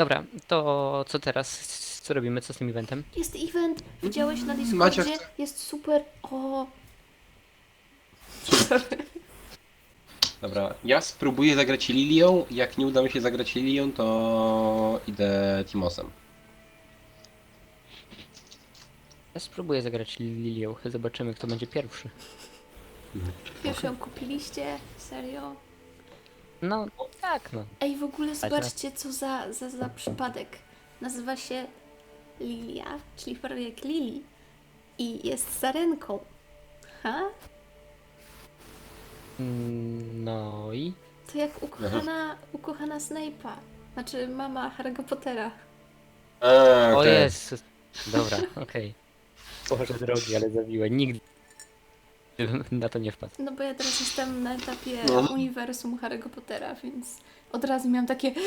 Dobra, to co teraz? Co robimy? Co z tym eventem? Jest event, widziałeś na Discordzie? Maciek- Jest super. O, Dobra, ja spróbuję zagrać Lilią. Jak nie uda mi się zagrać Lilią, to idę Timosem. Ja spróbuję zagrać Lilią. Zobaczymy, kto będzie pierwszy. wiesz, ją kupiliście? Serio? No, tak, no. Ej, w ogóle zobaczcie, co za, za, za przypadek. Nazywa się Lilia, czyli prawie jak Lili. I jest sarenką. Ha? Mm, No i... To jak ukochana, ukochana Snape'a. Znaczy mama Harry'ego Pottera. A, O okej. Jezus. Dobra, okej. Boże drogi, ale zabiłem. Nigdy bym na to nie wpadł. No bo ja teraz jestem na etapie No. uniwersum Harry'ego Pottera, więc od razu miałam takie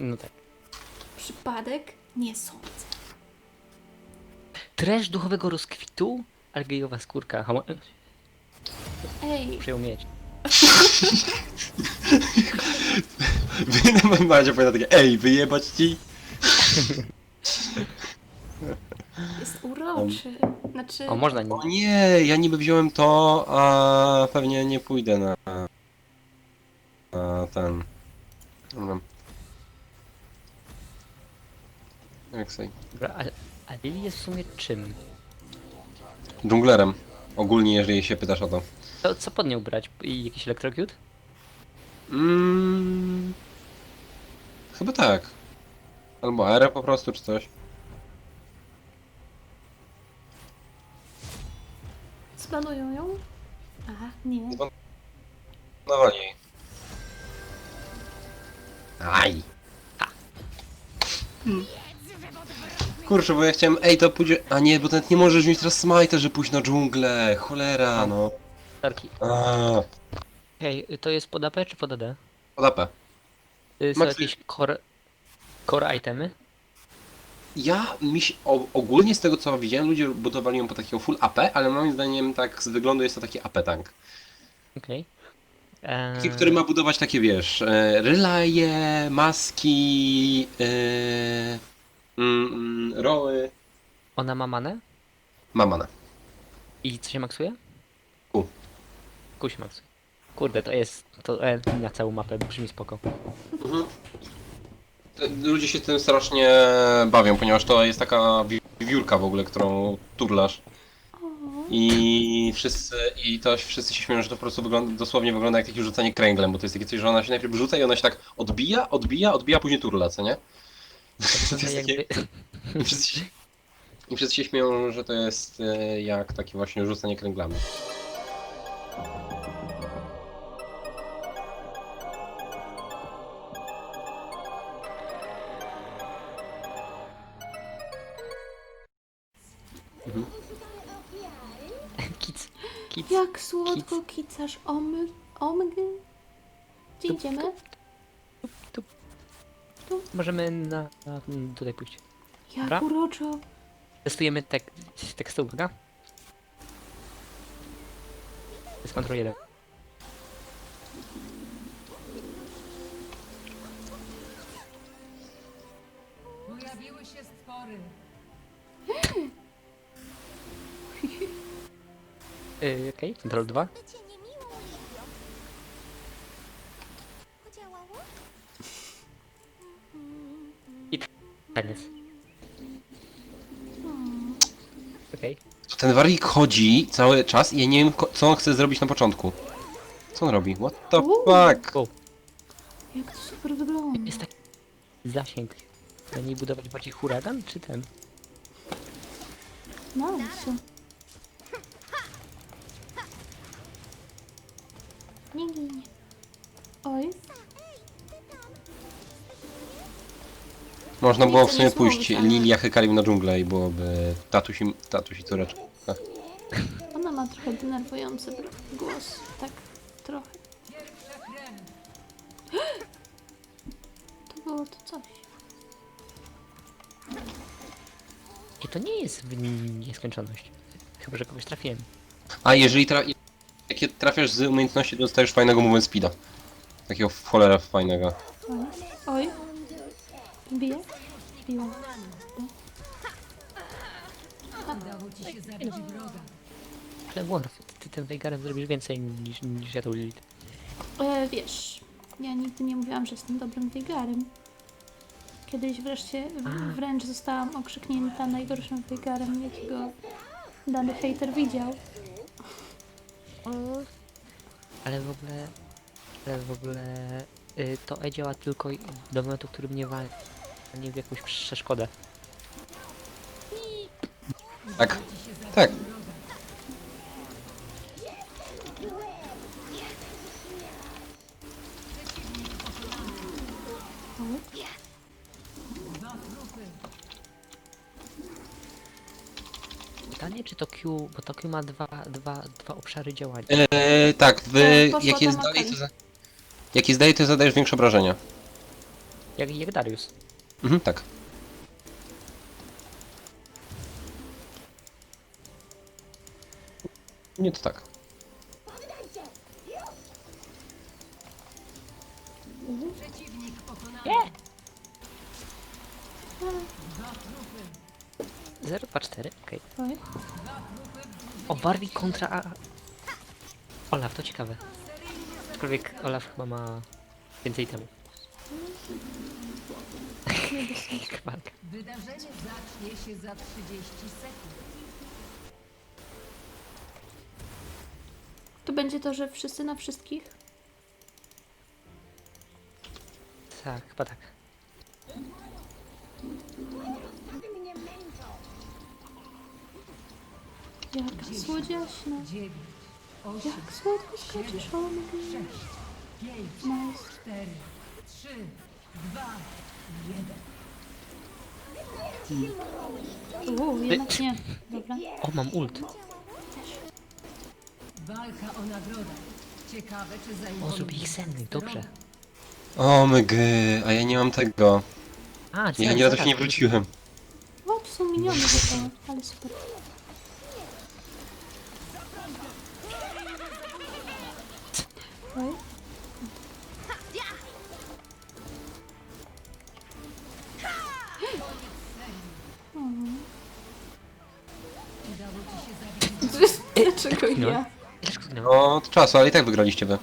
No tak. przypadek? Nie sądzę. Tresz duchowego rozkwitu? Algejowa skórka. Homo... Ej, Muszę ją mieć. Wy na moim Macie powiada takie, ej, wyjebać ci? jest uroczy. Znaczy, O, można nie. O nie, ja niby wziąłem to, a pewnie nie pójdę na... na ten... Dobra. Jak sej? Dobra, a, a Lili jest w sumie czym? Dżunglerem. Ogólnie, jeżeli się pytasz o to. To co pod nią brać? I jakiś elektrokut? Mm, chyba tak. Albo aerę po prostu, czy coś. Spanują ją? Aha, nie. Dawali jej. Aj! Kurczę, bo ja chciałem, ej, to pójdzie... A nie, bo ten nie możesz mieć teraz smajta, że pójść na dżunglę. Cholera, no. Tarki. A, Hej, to jest pod AP czy pod AD? pod AP. Y, Są Maxi- jakieś core, core itemy? Ja, mi się, o, ogólnie z tego co widziałem, ludzie budowali ją po takiego full AP, ale moim zdaniem tak z wyglądu jest to taki AP tank. Okej. Eee, Taki, który ma budować takie, wiesz, e, relaje, maski, e, mm, mm, roły. Ona ma manę? Ma manę. I co się maksuje? Ku. Ku się maksuje. Kurde, to jest to e, na całą mapę, brzmi spoko. Te- Ludzie się tym strasznie bawią, ponieważ to jest taka wi- wiewiórka w ogóle, którą turlasz. I wszyscy, i to wszyscy się śmieją, że to po prostu wygląda, dosłownie wygląda jak takie rzucanie kręglem, bo to jest takie coś, że ona się najpierw rzuca i ona się tak odbija, odbija, odbija, później turla, co nie? To jest takie, wszyscy się, I wszyscy się śmieją, że to jest e, jak takie właśnie rzucanie kręglami. Kic. Kic. Jak słodko kicasz omg. omg. Gdzie Tup, idziemy? Możemy na, na tutaj pójść. Jak Dobra. uroczo. Testujemy tek, tekstu, uwaga. To jest kontrol 1. Pojawiły się stwory. Yy, Okej, kontrol 2. Bycie niemiłą Lilią. Podziałało? Koniec. Okej. Ten warik chodzi cały czas i ja nie wiem, co on chce zrobić na początku. Co on robi? What the Uuu. fuck? O, Jak to super wygląda. jest taki zasięg. Na niej budować bardziej huragan, czy ten? Nice. Nie Oj, Można było w sumie pójść Lilia Hekarim na dżunglę i byłoby tatuś i, tatuś i córeczka. ona ma trochę denerwujący głos. Tak, trochę. To było to coś. I to nie jest w nieskończoność. Chyba, że kogoś trafiłem. A jeżeli tra jak trafiasz z umiejętności, to dostajesz fajnego movement speeda. Takiego w cholera fajnego. Oj. Bije? Biła. Udało ci się zabić wroga. Ale Worf, ty tym Veigarem zrobisz więcej niż, niż ja tą Lilith. E, wiesz, ja nigdy nie mówiłam, że jestem dobrym Wejgarem. Kiedyś wreszcie w, wręcz zostałam okrzyknięta najgorszym Wejgarem, jakiego dany hater widział. Ale w ogóle... Ale w ogóle... Y, to E działa tylko do momentu, w którym nie walczy. A nie w jakąś przeszkodę. Tak. Tak. Bo to Q ma dwa, dwa, dwa obszary działania. Eee, tak, wy, E, poszło jak jest tam dalej, to za... Jak jest dalej, to zadajesz większe obrażenia. Jak, jak Darius. Mhm, tak. Nie to tak. Przeciwnik pokonany. 0, 2, 4, okej. Oj. O, Barbie kontra... A... Olaf, to ciekawe. Aczkolwiek Olaf chyba ma więcej temu. Walka. Wydarzenie zacznie się za 30 sekund. To będzie to, że wszyscy na wszystkich? Tak, chyba tak. Jaka słodziaśna. 9, 8, Jak słodko skaczesz, o my 6, 5, Nice. 4, 3, 2, 1. Uuu, jednak nie. Dobra. O, mam ult. Walka o nagrodę. Ciekawe, czy O, zajmą. zrobi ich sennych, dobrze. O mygy, a ja nie mam tego. A, Ja tak, nie tak. się nie wróciłem. O, tu są miniony ale super. Oj. Zabić Dlaczego ja? Dlaczego zginąłem? No, od czasu, ale i tak wygraliście wy.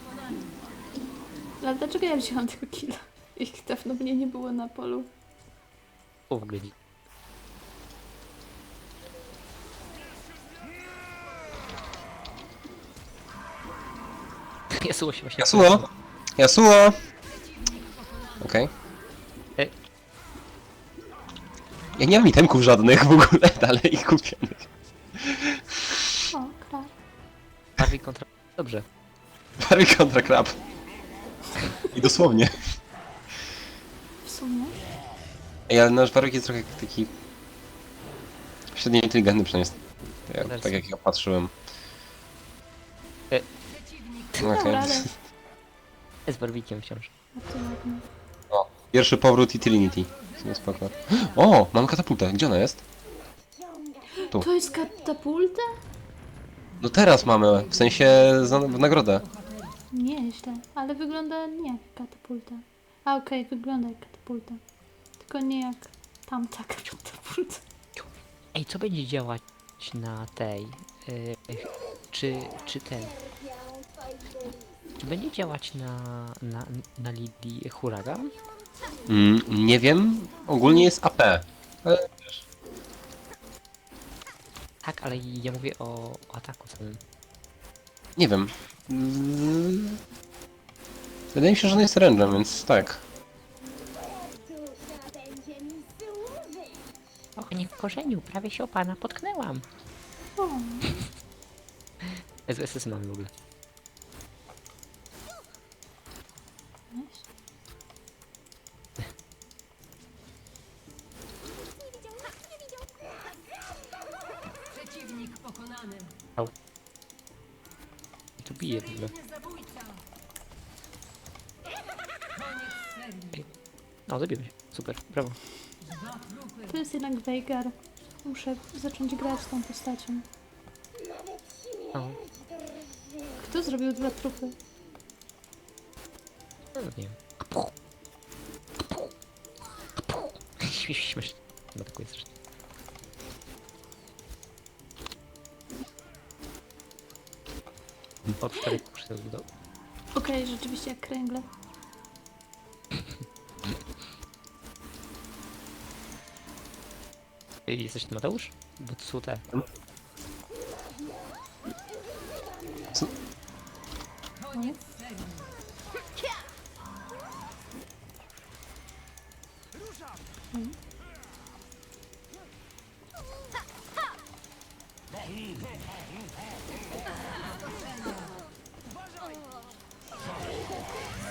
Ale dlaczego ja wzięłam tego killa? Ich dawno mnie nie było na polu. O, w ogóle nie. Jasuło się właśnie... Jasuo! Jasuo! Okej. E. Ja nie mam itemków żadnych w ogóle dalej kupionych. O, klar. Barbie kontra... Dobrze. Barbie kontra krab. I dosłownie. W sumie. Ej, ale nasz warok jest trochę taki... Średnio inteligentny przynajmniej. Tak, tak jak ja patrzyłem. No Okej. Dobra, ale... Jest wciąż. A to ładnie. O, pierwszy powrót i Trinity. W sumie spoko. O, mam katapultę. Gdzie ona jest? To jest katapulta? No teraz mamy, w sensie za, w nagrodę. Nieźle, ale wygląda nie jak katapulta. A okej, wygląda jak katapulta. Tylko nie jak tamta katapulta. Ej, co będzie działać na tej... y, czy, czy ten... Czy będzie działać na, na, na Lidii huragan? Mm, nie wiem, ogólnie jest AP. Ale Tak, ale ja mówię o, o ataku samym. nie wiem. Mm, Wydaje mi się, że ona jest range'em, więc tak. Och, nie w korzeniu, prawie się o pana potknęłam. SSS mamy w ogóle. Trupy. To jest jednak Veigar. Muszę zacząć grać tą postacią. No, Kto zrobił dwa trupy? no nie wiem. Śmiesznie. Chyba tak jest zresztą. O, cztery kuszy do... Okej, rzeczywiście jak kręgle. Jesteś ty Mateusz? Bo to są te. Koniec serii.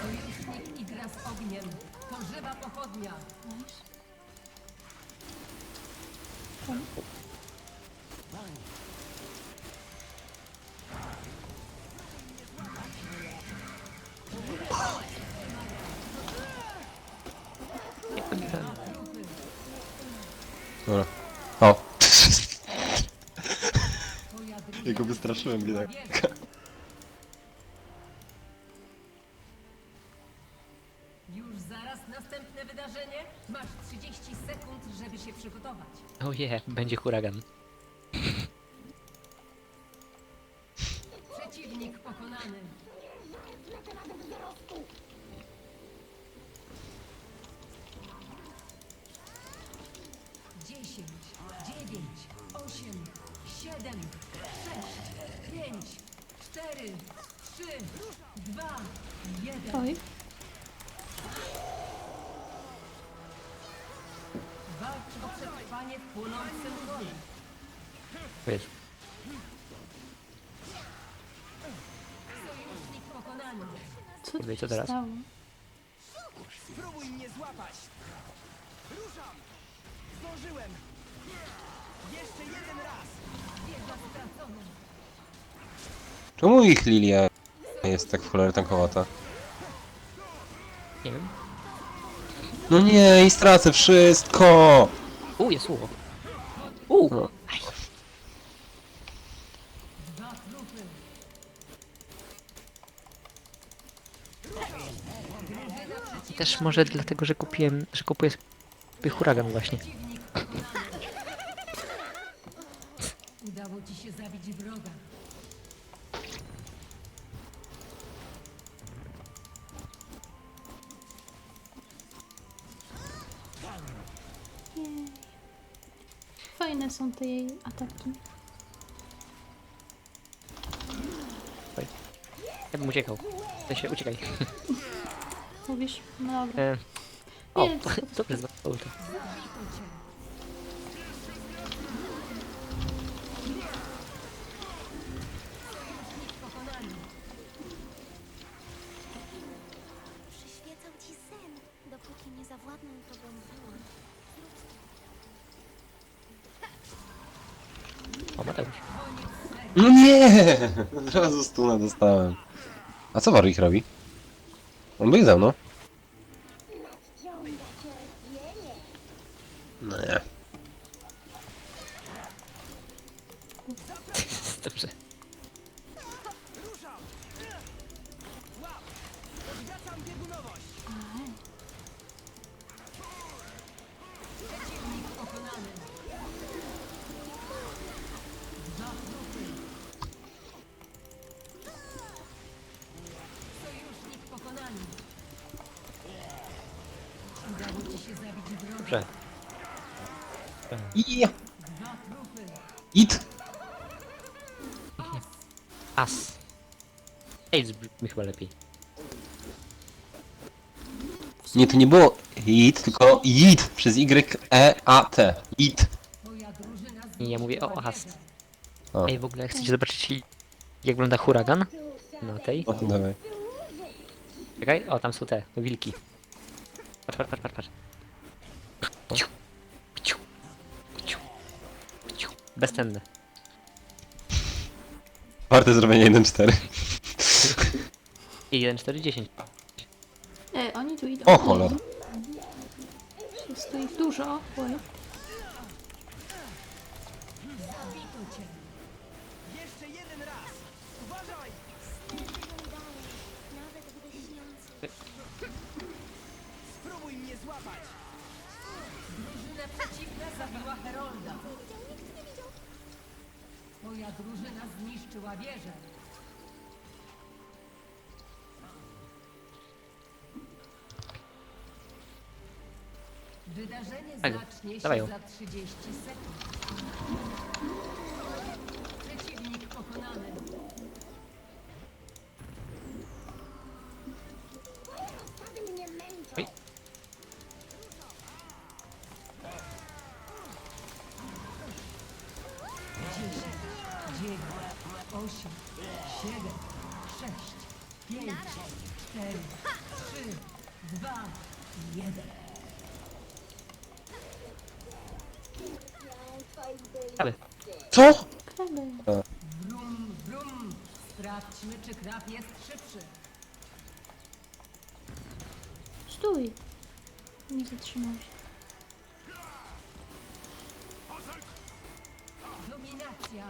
Sojusznik igra z ogniem. To żywa Dobra. O! Twoja drużyna Ja go wystraszyłem, biedak. zaraz następne wydarzenie. Masz 30 sekund, żeby się przygotować. Oje, będzie huragan. Co Ej, się teraz? stało? Spróbuj mnie złapać! Ruszam! Zdążyłem! Jeszcze jeden raz! Stracona. Czemu ich lilia jest tak w cholerę tankowata? nie wiem. No nie, i stracę wszystko! U, jest słowo. U! No. Też może dlatego, że kupiłem, że kupuję sobie huragan właśnie. Udało ci się zabić wroga. Jej. Fajne są te jej ataki. Ja bym uciekał. To się uciekaj. Mówisz? No dobra. E, o, Nie, dobrze zwało to. Zabito cię. Sojusznik pokonany. Przyświecał ci sen, dopóki nie zawładnął tobą bół. O, Mateusz. No nie! Od razu stuna dostałem. A co Warwick robi? On był ze mną. I Dwa trupy. It! As. Ej, brzmi chyba lepiej. Nie, to nie było it, tylko it przez Y E A T. It. Nie, ja mówię o wieżę. O, Ej, w ogóle chcecie zobaczyć jak wygląda huragan? Na tej? o dawaj. Czekaj, o tam są te wilki. Patrz, patrz, patrz, patrz, patrz. Ciu. Bezcenne. Warte zrobienie 1-4. I 1, 4, 10. E, oni tu idą. O cholera. Jest tu ich dużo. Oj. Zabito cię. Jeszcze jeden raz! Uważaj! Nawet gdy śniący. Spróbuj mnie złapać! Drużyna przeciwna zabiła Twoja drużyna zniszczyła wieżę. Wydarzenie Tak, zacznie dawaj się ją. za 30 sekund. Co? Brum, brum. Sprawdźmy, czy krab jest szybszy. Stój. Nie zatrzymał się. Dominacja.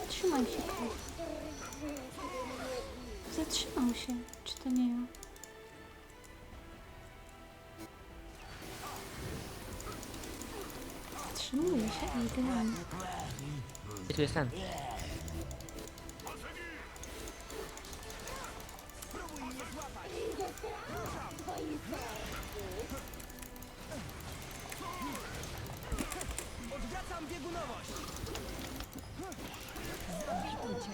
Zatrzymaj się. krab. Zatrzymał się. Adrian. gdzie tu jest ten? Odwracam biegunowość! Zabijcie.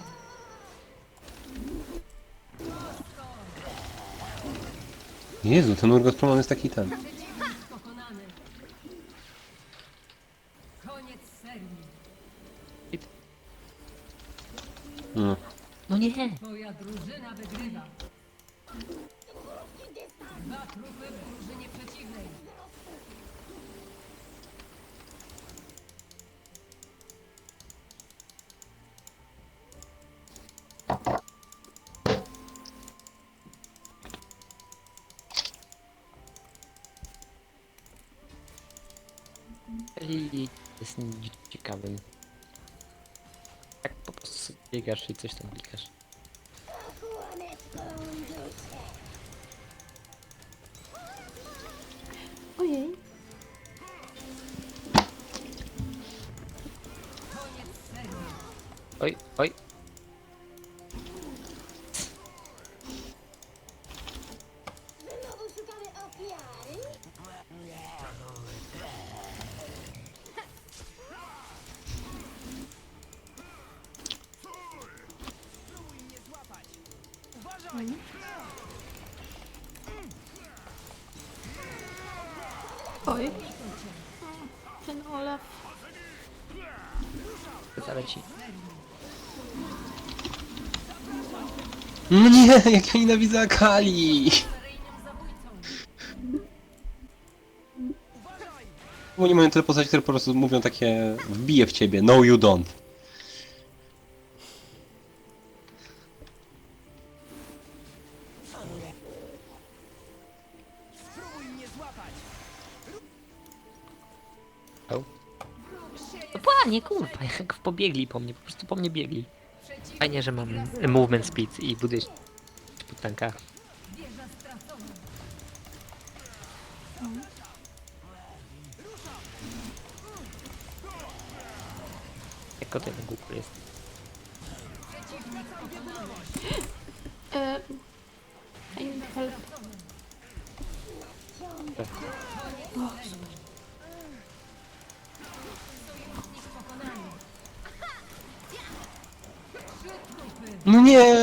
Jezu, ten Urgot Promon jest taki ten. Przeciwnik pokonany. Koniec serii. No. No nie! Drużyna wygrywa. Dwa trupy w drużynie przeciwnej. Lili jest nic ciekawym. Tak po prostu biegasz i coś tam klikasz. Oj. Ten Olaf. Zaleci. No nie, jak ja nienawidzę Akali! Bo nie mają tyle postaci, które po prostu mówią takie wbije w ciebie, no you don't. Spróbuj mnie złapać! Au. No panie, kurwa, jak pobiegli po mnie, po prostu po mnie biegli. Fajnie, że mam movement speed i buduję po tankach. Wieża stracona. Jak o tym głupio jest. E, I need help. Sojusznik No nie,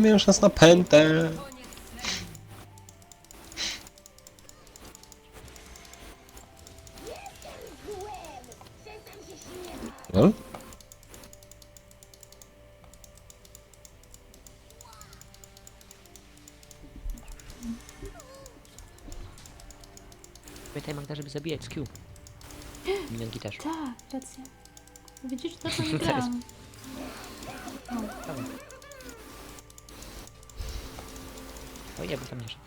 miałem szans na pętę. No? Pamiętaj Magda, żeby zabijać z Q. Minionki też. Tak, racja. Widzisz, to to nie Grałam. O nie, bo tam nie szedł.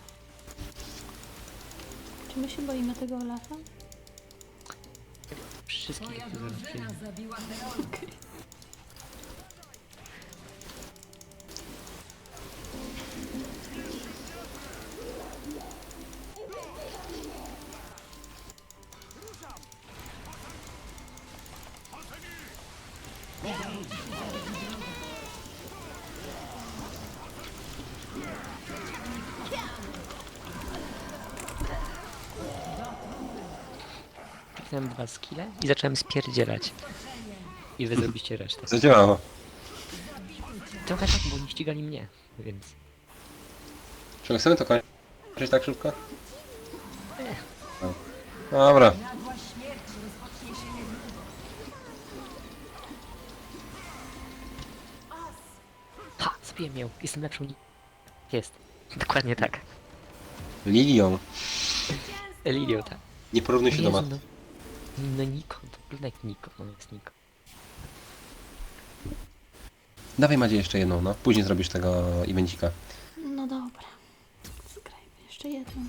Czy my się boimy tego Olafa? Wszystkich Twoja drużyna zabiła. Dwa skille i zacząłem spierdzielać. I wy zrobiliście resztę. Zadziałało. Trochę tak, bo nie ścigali mnie, więc... Czy my chcemy to kończyć tak szybko? Dobra. Ha! Zabiłem ją! Jestem lepszą ni... Jest. Dokładnie tak. Lilią. Elilio, tak. Nie porównuj się do Jezu, matki. no, no Niko, to wygląda jak Niko, no jest Niko. Dawaj Madzie jeszcze jedną, no. Później zrobisz tego evencika. No dobra. Zgrajmy jeszcze jedną.